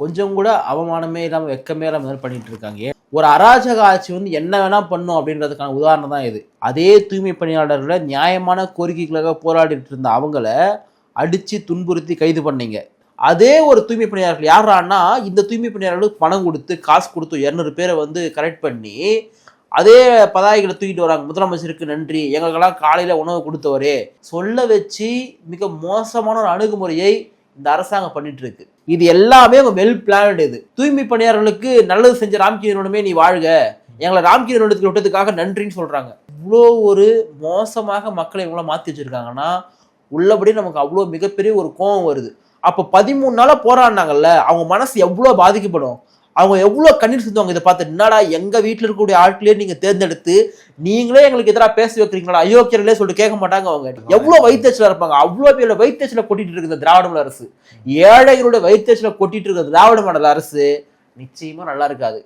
கொஞ்சம் கூட அவமானமே இல்லாமல் வெக்கமே இல்லாமல் இந்த பண்ணிட்டு இருக்காங்க ஒரு அராஜக ஆட்சி வந்து என்ன வேணா பண்ணும் அப்படின்றதுக்கான உதாரணம் தான் இது. அதே தூய்மை பணியாளர்களை நியாயமான கோரிக்கைகளாக போராடிட்டு இருந்த அவங்கள அடிச்சு துன்புறுத்தி கைது பண்ணீங்க. அதே ஒரு தூய்மை பணியாளர்கள் யாரான்னா இந்த தூய்மை பணியாளர்களுக்கு பணம் கொடுத்து காசு கொடுத்து இரநூறு பேரை வந்து கரெக்ட் பண்ணி அதே பதாகைகளை தூக்கிட்டு வராங்க. முதலமைச்சருக்கு நன்றி. எங்களுக்கெல்லாம் காலையில உணவு கொடுத்தவரே. சொல்ல வச்சு மிக மோசமான ஒரு அணுகுமுறையை இந்த அரசாங்கம் பண்ணிட்டு இருக்கு இது எல்லாமே வெல் பிளான்டு இது. தூய்மை பணியாளர்களுக்கு நல்லது செஞ்ச ராம்கி நிறுவனமே நீ வாழ்க. எங்களை ராம்கி நிறுவனத்துக்கு விட்டதுக்காக நன்றின்னு சொல்றாங்க. இவ்வளோ ஒரு மோசமாக மக்களை இவங்கள மாத்தி வச்சிருக்காங்கன்னா உள்ளபடி நமக்கு அவ்வளோ மிகப்பெரிய ஒரு கோபம் வருது. அப்போ பதிமூணு நாளாக போராடினாங்கல்ல அவங்க மனசு எவ்வளோ பாதிக்கப்படும்? அவங்க எவ்வளோ கண்ணீர் சிந்துவாங்க இதை பார்த்து? என்னடா எங்கள் வீட்டில் இருக்கக்கூடிய ஆட்களே நீங்கள் தேர்ந்தெடுத்து நீங்களே எங்களுக்கு எதிராக பேசி வைக்கிறீங்களா அயோக்கியர்களே சொல்லிட்டு கேட்க மாட்டாங்க அவங்க. எவ்வளோ வைத்தச்சல இருப்பாங்க. அவ்வளோ பேர் வைத்தச்சல கொட்டிட்டு இருக்குது திராவிட அரசு. ஏழைகளுடைய வைத்தச்சல கொட்டிட்டு இருக்கிற திராவிட மண்டல அரசு நிச்சயமாக நல்லா இருக்காது.